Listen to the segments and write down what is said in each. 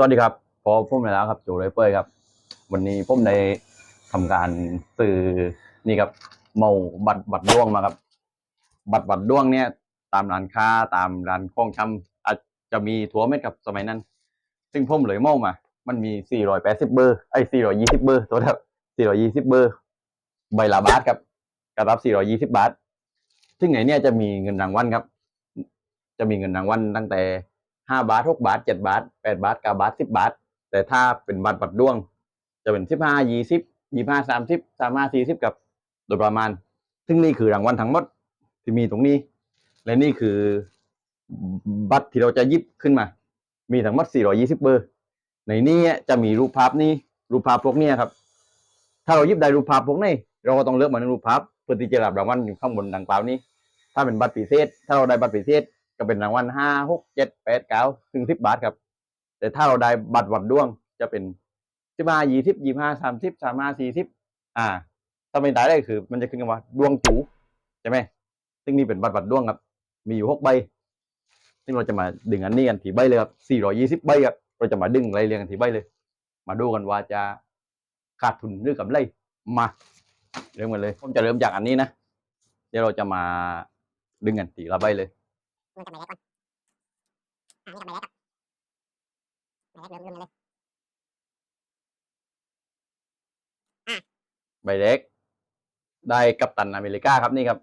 สวัสดีครับพอผมมาแล้วครับโจไรเปอร์ครับ วันนี้ผมได้ทำการซื้อนี่ครับเมาบัตรบัตรด้วงมาครับ บัตรบัตรด้วงเนี่ย ตามร้านค้าตามร้านข้องชำอาจจะมีทั่วเม็ดครับสมัยนั้น ซึ่งผมเลยเมามา มันมี 480 เบอร์ไอ้420 เบอร์ตัวครับ420 เบอร์ ใบละบาทครับกระรับ 420 บาท ซึ่งไหนเนี่ยจะมีเงินรางวัลครับ จะมีเงินรางวัลตั้งแต่ ห้าบาทหกบาทเจ็ดบาทแปดบาทเก้าบาทสิบบาท แต่ถ้าเป็นบัตรบัตรด้วง จะเป็นสิบห้ายี่สิบยี่ห้าสามสิบสามห้าสี่สิบกับโดยประมาณ ซึ่งนี่คือรางวัลทั้งหมดที่มีตรงนี้ และนี่คือบัตรที่เราจะยิบขึ้นมา มีทั้งหมด 420 เบอร์ ในนี้จะมีรูปภาพนี้ รูปภาพพวกนี้ครับ ถ้าเรายิบได้รูปภาพพวกนี้ เราก็ต้องเลือกมาหนึ่งรูปภาพเพื่อที่จะรับรางวัลอยู่ข้างบนดังกล่าวนี้ ถ้าเป็นบัตรพิเศษ ถ้าเราได้บัตรพิเศษ ก็เป็นรางวัลห้าหกเจ็ดแปดเก้าถึงสิบบาทครับ แต่ถ้าเราได้บัตรวัดด้วงจะเป็นสิบห้ายี่สิบยี่ห้าสามสิบสามห้าสี่สิบอ่า ถ้าไม่ได้ได้คือ มันจะขึ้นกันว่าดวงจูใช่ไหมซึ่งนี่เป็นบัตรวัดด้วงครับ มีอยู่หกใบซึ่งเราจะมาดึงอันนี้กันถีใบเลยครับสี่ร้อยี่สิบใบครับเราจะมาดึงไล่เรียงกันถีใบเลย มาดูกันว่าจะขาดทุนหรือกำไรมาเริ่มกันเลย ผมจะเริ่มจากอันนี้นะ เดี๋ยวเราจะมาดึงกันถี่ละใบเลย มันกับหมายเลขก่อนอ่านี่กับหมายเลขกับหมายเลขรวมๆกันเลยใบเล็กได้กัปตันอเมริกาครับนี่ครับ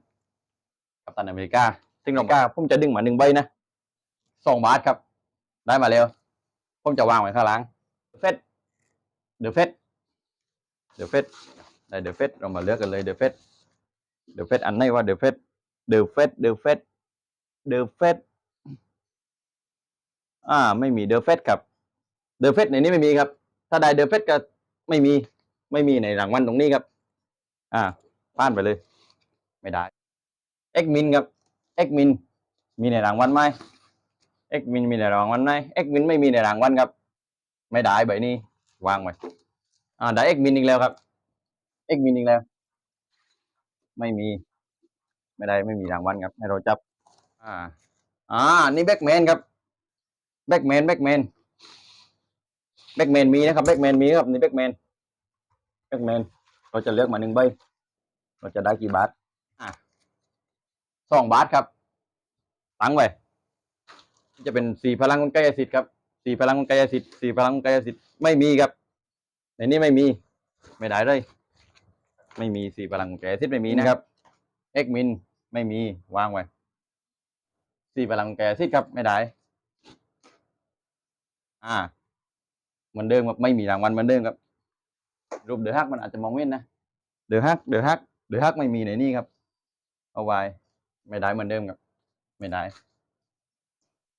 กัปตันอเมริกา ซึ่งอเมริกาผมจะดึงมาหนึ่งใบนะสองบาทครับ ได้มาเร็วผมจะวางไว้ข้างหล่างเฟสเดอะเฟสเดอะเฟสได้เดอะเฟสเรามาเลือกกันเลยเดอะเฟสเดอะเฟสอันไหนว่าเดอะเฟสเดอะเฟสเดอะเฟส เดอะเฟสอ่า ไม่มีเดอะเฟสครับ เดอะเฟสในนี้ไม่มีครับ ถ้าได้เดอะเฟสก็ไม่มี ไม่มีในรางวัลตรงนี้ครับ อ่าพลาดไปเลย ไม่ได้เอ็กมินครับเอ็กมินมีในรางวัลไหมเอ็กมินมีในรางวัลไหมเอ็กมินไม่มีในรางวัลครับ ไม่ได้ใบนี้วางไว้อ่าได้เอ็กมินอีกแล้วครับเอ็กมินอีกแล้ว ไม่มี ไม่ได้ไม่มีรางวัลครับ ให้เราจับ อ่า อ่า นี่แบ็กแมนครับ แบ็กแมน แบ็กแมน แบ็กแมนมีนะครับ แบ็กแมนมีครับ นี่แบ็กแมน แบ็กแมน เราจะเลือกมาหนึ่งใบ เราจะได้กี่บาท อะสองบาทครับ ตั้งไว้จะเป็นสี่พลังกายสิทธิ์ครับ สี่พลังกายสิทธิ์สี่พลังกายสิทธิ์ไม่มีครับ ในนี้ไม่มี ไม่ได้เลย ไม่มีสี่พลังกายสิทธิ์ไม่มีนะครับ เอ็กมินไม่มีวางไว้ สี่พลังแกายสิดครับไม่ได้ อ่าเหมือนเดิมครับไม่มีรางวัลเหมือนเดิมครับ รูปเดือฮักมันอาจจะมองเห็นนะเดือฮักเดือฮักเดือฮักไม่มีในนี่ครับ เอาไว้ไม่ได้เหมือนเดิมครับ ไม่ได้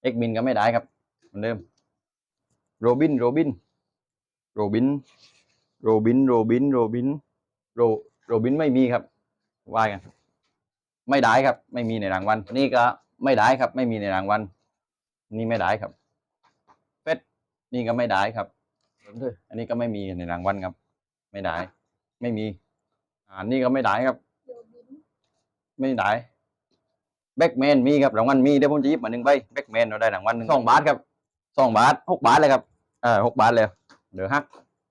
เอ็กมินก็ไม่ได้ครับ เหมือนเดิมโรบินโรบินโรบินโรบินโรบินโรบินโรโรบินไม่มีครับว่ากันไม่ได้ครับ ไม่มีในรางวัลนี่ก็ ไม่ได้ครับ ไม่มีในรางวัลนี่ไม่ได้ครับเฟสนี่ก็ไม่ได้ครับ อันนี้ก็ไม่มีในรางวัลครับ ไม่ได้ ไม่มี อ่านี่ก็ไม่ได้ครับโยบินไม่ได้แบ็กแมนมีครับรางวัลมีเดี๋ยวผมจะหยิบมาหนึ่งใบแบ็กแมนเราได้รางวัลหนึ่งสองบาทครับสองบาทหกบาทเลยครับเออหกบาทเลยเดอะฮัก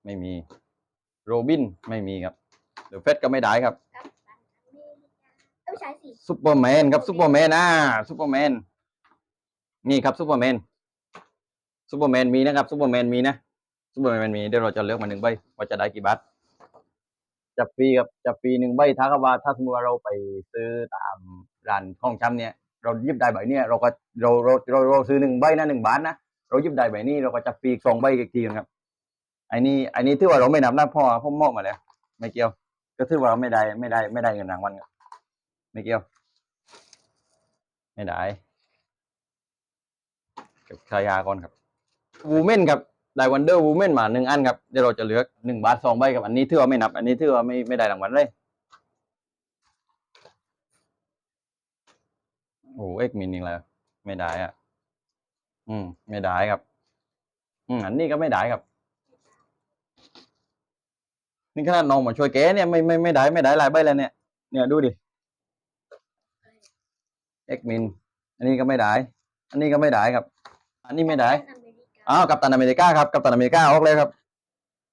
ไม่มี โรบินไม่มีครับเดอะเฟสก็ไม่ได้ครับกับตันอเมริ กาเอ้ยไม่ใช่สิซูเปอร์แมนครับซูเปอร์แมนอ่าซูเปอร์แมนนี่ครับซูเปอร์แมนซูเปอร์แมนมีนะครับซูเปอร์แมนมีนะซูเปอร์แมนมีเดี๋ยวเราจะเลือกมาหนึ่งใบว่าจะได้กี่บาทจับฟรีครับจับฟรีหนึ่งใบถ้ากับว่าถ้าสมมติว่าเราไปซื้อตามร้านของชำเนี่ย เราหยิบได้ใบเนี่ยเราก็เราเราเราเราซื้อหนึ่งใบนะหนึ่งบาทนะเราหยิบได้ใบนี้เราก็จับฟรีสองใบอีกทีนึงครับไอ้นี่ไอ้นี่ถือว่าเราไม่นับนะเพราะว่อผมมอบมาแล้วไม่เกี่ยว ก็ถือว่าเราไม่ได้ไม่ได้ไม่ได้เงินรางวัลครับ ไม่เกี่ยว ไม่ได้เก็บชายาก่อนครับวูเมนครับได้วันเดอร์วูเมนมาหนึ่งอันครับเดี๋ยวเราจะเลือกหนึ่งบาทสองใบครับอันนี้ถือว่าไม่นับ อันนี้ถือว่าไม่ไม่ได้รางวัลเลยโอ้เอ็กมินอีกแล้วไม่ได้อะ อืม ไม่ได้ครับ อืมอันนี้ก็ไม่ได้ครับ นี่ขนาดน้องมาช่วยแกเนี่ยไม่ไม่ไม่ได้ไม่ได้หลายใบแล้วเนี่ย เนี่ยดูดิ เอ็กมิน อันนี้ก็ไม่ได้ อันนี้ก็ไม่ได้ครับ อันนี้ไม่ได้อเมริกาอ้าว กัปตันอเมริกาครับ กัปตันอเมริกาออกเลยครับ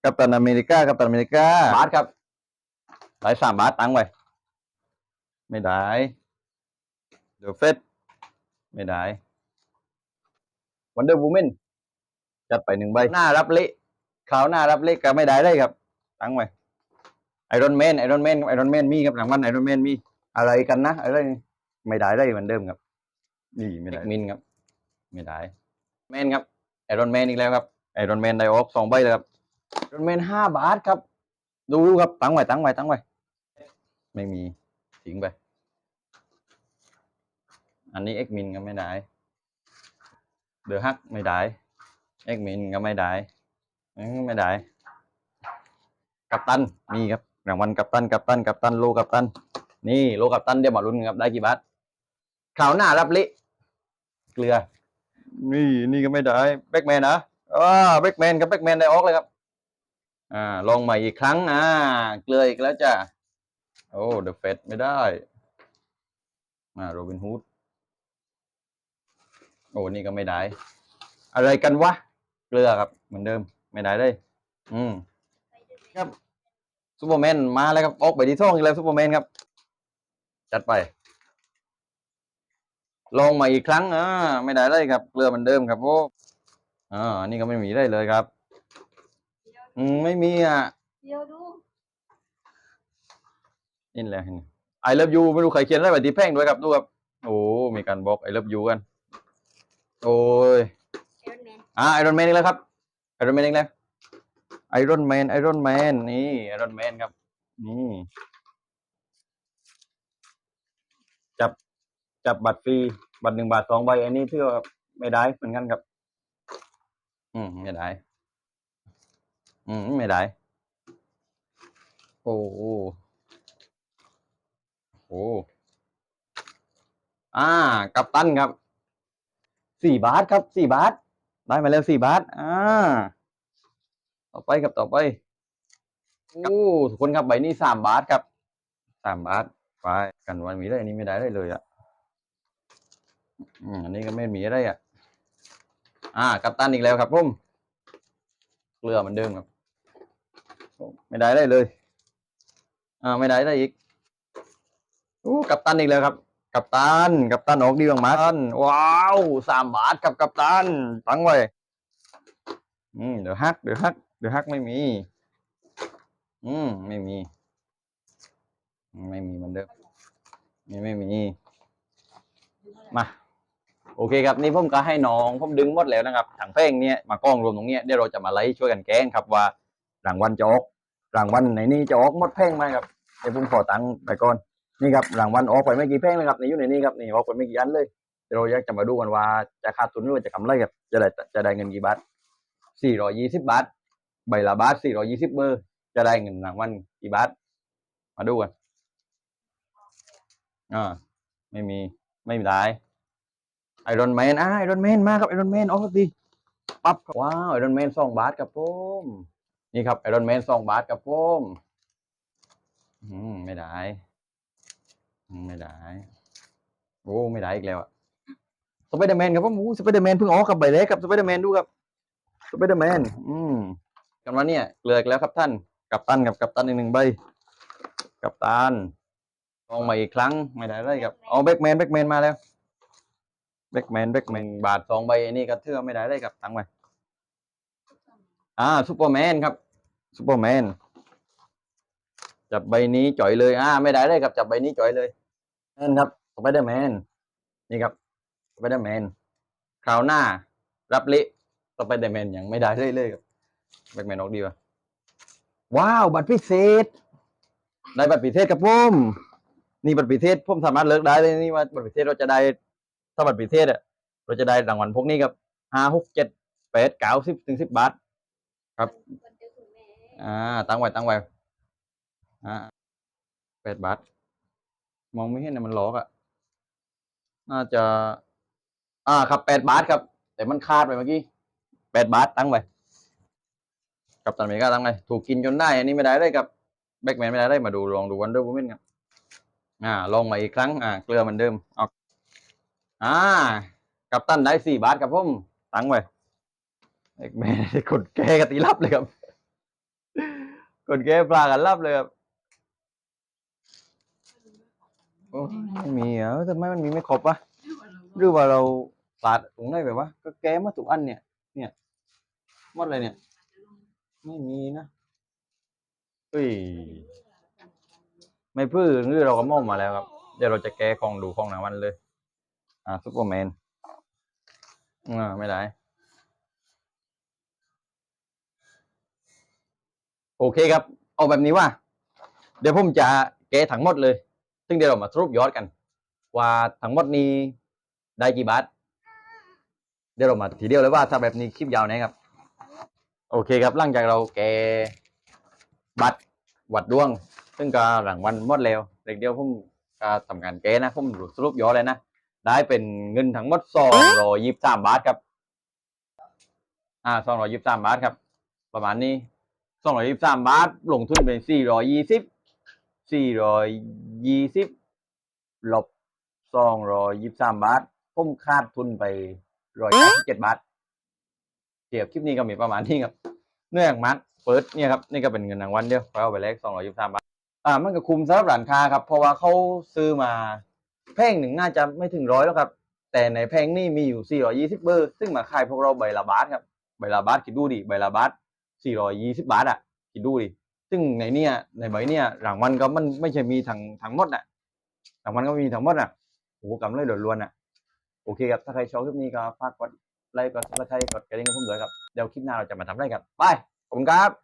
กัปตันอเมริกา กัปตันอเมริกา บาทครับได้สามบาทตังค์ไว้ ไม่ได้เดี๋ยวเฟสไม่ได้ วันเดอร์วูแมนจัดไปหนึ่งใบ หน้ารับเละขาวหน้ารับเละก็ไม่ได้ได้ครับ ตังค์ไว้ไอรอนแมนไอรอนแมนไอรอนแมนมีครับหลังมันไอรอนแมนมีอะไรกันนะอะไร ไม่ได้ได้เหมือนเดิมครับ นี่ไม่ได้มินครับ ไม่ได้แมนครับไอรอนแมนอีกแล้วครับไอรอนแมนไดออกสองใบเลยครับไอรอนแมนห้าบาทครับ ดูครับตั้งไว้ตั้งไว้ตั้งไว้ไม่มีทิ้งไป อันนี้เอ็กมินก็ไม่ได้เดอะฮักไม่ได้เอ็กมินก็ไม่ได้อืมไม่ได้ กัปตันมีครับรางวัลกัปตันกัปตันกัปตันโลกัปตัน นี่โลกัปตันเดี๋ยวมาลุ้นกันครับได้กี่บาท ข่าวหน้ารับเลิเกลือ นี่นี่ก็ไม่ได้แบ็กแมนนะอ่าแบ็กแมนกับแบ็กแมนได้ออกเลยครับ อ่า ลองใหม่อีกครั้งอ่าเกลืออีกแล้วจ้ะโอ้เดอะเฟดไม่ได้อ่าโรบินฮูดโอ้นี่ก็ไม่ได้ อะไรกันวะ เกลือครับ เหมือนเดิม ไม่ได้เลย อืมครับซูเปอร์แมนมาแล้วครับ ออกไปที่ช่องอีกแล้วซูเปอร์แมนครับ จัดไป ลองมาอีกครั้งอ่าไม่ได้เลยครับเกลือเหมือนเดิมครับโอ้อ่าอันนี่ก็ไม่มีได้เลยครับอืมไม่มีอะเดี๋ยวดูนี่แหละไอเลิฟยูไม่รู้ใครเขียนอะไรไว้ที่แพ่งด้วยครับดูครับโอ้มีการบอกไอเลิฟยูกัน โอ้ยเอรอนแมนอ่าไอรอนแมนอีกแล้วครับไอรอนแมนอีกแล้วไอรอนแมนไอรอนแมนนี่ไอรอนแมนครับนี่ จับ จับบัตรฟรีบัตรหนึ่งบาทสองใบอันนี้เพื่อไม่ได้เหมือนกันครับ อืมไม่ได้ อืมไม่ได้ โอ้โหโอ้อ่า กัปตันครับสี่บาทครับสี่บาท ได้มาแล้วสี่บาท อ่า ต่อไปครับต่อไปโอ้ทุกคนครับใบนี้สามบาทครับสามบาทไปกันวันมีได้อันนี้ไม่ได้ได้เลยอะ อันนี้ก็ไม่มีอะไรอะ อ่า กัปตันอีกแล้วครับผมเกลือเหมือนเดิมครับ ไม่ได้ได้เลย อ่า ไม่ได้ได้อีกโอ้กัปตันอีกแล้วครับ กัปตัน กัปตันออกดีมากๆตันว้าวสามบาทกับกัปตันตั้งไว้อืมเดี๋ยวฮักเดี๋ยวฮักเดี๋ยวฮักไม่มี อืมไม่มี ไม่มีมือนเดิมนี่ไม่มี มา โอเคครับนี่ผมก็ให้น้องผมดึงหมดแล้วนะครับถังแป้งเนี่ยมากล้องรวมตรงเนี้ยเดี๋ยวเราจะมาไล่ช่วยกันแก้งครับว่ารางวัลจะออกรางวัลไหนนี่จะออกหมดแป้งไหมครับเดี๋ยวผมขอตังค์ไปก่อนนี่ครับรางวัลออกไปไม่กี่แป้งเลยครับนี่อยู่ในนี้ครับนี่ออกไปไม่กี่อันเลยเดี๋ยวเราอยากจะมาดูกันว่าจะขาดทุนหรือว่าจะกำไรครับจะได้จะได้เงินกี่บาทสี่ร้อยยี่สิบบาทใบละบาทสี่ร้อยยี่สิบเบอร์จะได้เงินรางวัลกี่บาทมาดูกันอ่าไม่มีไม่มีได้ ไอรอนแมนอ่าไอรอนแมนมาครับไอรอนแมนออกสักทีปั๊บครับว้าวไอรอนแมนสองบาทครับผมนี่ครับไอรอนแมนสองบาทครับผมอืมไม่ได้ ไม่ได้โอ้ไม่ได้อีกแล้วอะสไปเดอร์แมนครับผมสไปเดอร์แมนเพิ่งออกกับใบเล็กครับสไปเดอร์แมนดูครับสไปเดอร์แมนอืมกันว่าเนี่ยเกลือกแล้วครับท่าน กับตันกับกับตันอีกหนึ่งใบ กับตันลองมาอีกครั้งไม่ได้เลยครับเอาแบ็กแมนแบ็กแมนมาแล้ว แบ็กแมนแบ็กแมนบาทสองใบนนี้ก็เทื่อไม่ได้ได้ครับตังค์ไปอ่าซูเปอร์แมนครับซูเปอร์แมนจับใบนี้จ่อยเลย อ่า ไม่ได้ได้ครับ จับใบนี้จ่อยเลยแมนครับสไปเดอร์แมนนี่ครับสไปเดอร์แมนคราวหน้า รับละสไปเดอร์แมนยังไม่ได้เลยเลยครับแบ็กแมนออกดีวะว้าว บัตรพิเศษ ได้บัตรพิเศษครับผมนี่บัตรพิเศษผมสามารถเลิกได้เลยนี่ว่าบัตรพิเศษเราจะได้ ถ้าบัตรพิเศษอะเราจะได้รางวัลพวกนี้ครับห้าหกเจ็ดแปดเก้าสิบถึงสิบบาท ครับวันเจอคุณแม่อ่า ตั้งไว้ตั้งไว้อ่าแปดบาท มองไม่เห็นนะมันล็อกอะน่าจะ อ่า ครับแปดบาทครับ แต่มันคาดไปเมื่อกี้แปดบาทตั้งไว้กับตันอเมริกาตั้งไว้ถูกกินจนได้ อันนี้ไม่ได้เลยครับ แบ็กแมนไม่ได้เลยมาดูลองดูวันเดอร์วูแมนครับ อ่า ลองมาอีกครั้ง อ่า เกลือเหมือนเดิมเอา อ่า กับตันได้สี่บาทครับผมตั้งไว้เอกแม่กดแก้กตีรับเลยครับ กดแก้ปลากันรับเลยครับโอ้ไม่มีเหรอทำไมมันมีไม่ครบวะหรือว่าเราปลาดตรงไหนแบบว่าก็แก้มาทุกอันเนี่ย เนี่ยมดเลยเนี่ย ไม่มีนะเฮ้ยไม่พื้นหรือเราก็มองมาแล้วครับ เดี๋ยวเราจะแก้ของดูของหนังวันเลย อ่าซุปเปอร์แมนอ่าไม่ได้ โอเคครับ เอาแบบนี้ว่า เดี๋ยวผมจะแก้ทั้งหมดเลย ซึ่งเดี๋ยวเรามาสรุปยอดกัน ว่าทั้งหมดนี้ได้กี่บาท เดี๋ยวเรามาทีเดียวเลยว่าถ้าแบบนี้คลิปยาวนะครับ โอเคครับหลังจากเราแกะบัตรวัดดวง ซึ่งก็หลังวันหมดแล้วเด็กเดียวผมก็ทำการแกะนะผมสรุปยอดเลยนะ ได้เป็นเงินทั้งหมดสองร้อยยี่สิบสามบาทครับ อ่าสองร้อยยี่สิบสามบาทครับ ประมาณนี้สองร้อยยี่สิบสามบาท ลงทุนเป็นสี่ร้อยยี่สิบสี่ร้อยยี่สิบลบสองร้อยยี่สิบสามบาทผมคาดทุนไปร้อยเจ็ดบาทเทียบคลิปนี้ก็มีประมาณนี้ครับเนื่องมัดเปิดเนี่ยครับนี่ก็เป็นเงินรางวัลเดียวเอาไปแลกสองร้อยยี่สิบสามบาทอ่ามันก็คุมสำหรับร้านค้าครับ เพราะว่าเขาซื้อมา แพงหนึ่งน่าจะไม่ถึงร้อยแล้วครับ แต่ในแพงนี่มีอยู่ 420 เบอร์ ซึ่งมาขายพวกเราใบละบาทครับ ใบละบาทคิดดูดิ ใบละบาท 420 บาทอะ คิดดูดิ ซึ่งในเนี่ยในใบเนี่ยรางวัลก็มันไม่ใช่มีทั้งทั้งหมดน่ะ รางวัลก็มีทั้งหมดน่ะ โอ้โหกำไรล้วนๆน่ะ โอเคครับ ถ้าใครชอบคลิปนี้ก็ฝากกดไลค์ กดซับสไครต์กดกระดิ่งให้ผมด้วยครับ เดี๋ยวคลิปหน้าเราจะมาทำอะไรกัน ไป ขอบคุณครับ